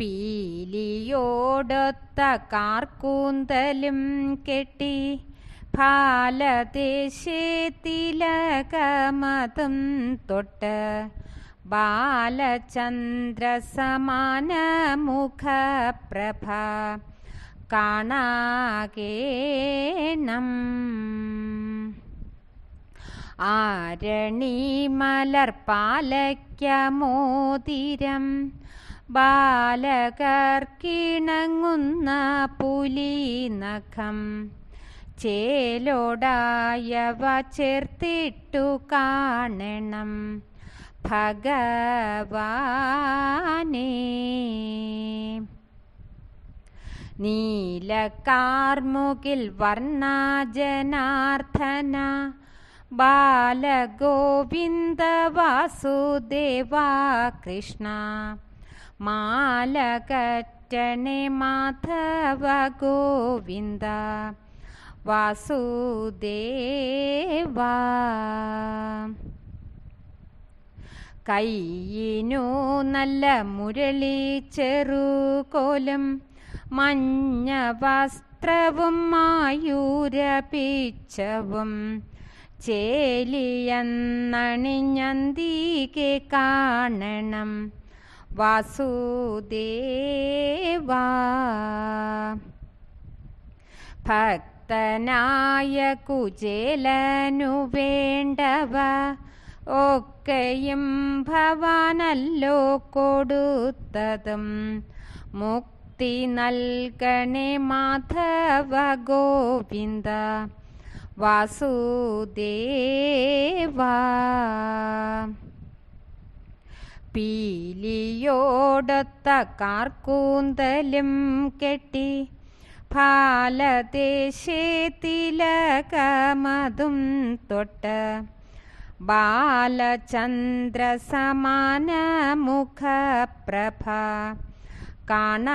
പീലിയോടൊത്ത കാർക്കൂന്തലും കെട്ടി ഫാലദേശത്തിലകമതും തൊട്ട് ബാലചന്ദ്രസമാന മുഖപ്രഭ കാണാകേണം. ആരണി മലർപ്പാലയ്ക്കമോതിരം ബാലകർക്കിണങ്ങുന്ന പുലിനഖം ചേലോടായവ ചേർത്തിട്ടു കാണണം ഭഗവാനേ നീലക്കാർമുകിൽ വർണ്ണജനാർദ്ദന ബാലഗോവിന്ദ വാസുദേവാ കൃഷ്ണ മാലകറ്റണേ മാധവ ഗോവിന്ദ വാസുദേവ. കയ്യിനു നല്ല മുരളി ചെറുകോലം മഞ്ഞ വസ്ത്രവും മായൂരപിച്ചവും ചേലിയന്നണിഞ്ഞന്തീകെ കാണണം. വാസുദേവാ. ഭക്തനായ കുചേലനു വേണ്ടവ ഒക്കെയും ഭവാനല്ലോ കൊടുത്തതും. മുക്തി നൽകണേ മാധവ ഗോവിന്ദ വാസുദേവാ. പീലിയോടൊത്ത കാർക്കൂന്തലും കെട്ടി ഫാലദേശേ തിലകമതും തൊട്ട് ബാലചന്ദ്ര സമാന മുഖപ്രഭ കാണാകേണം.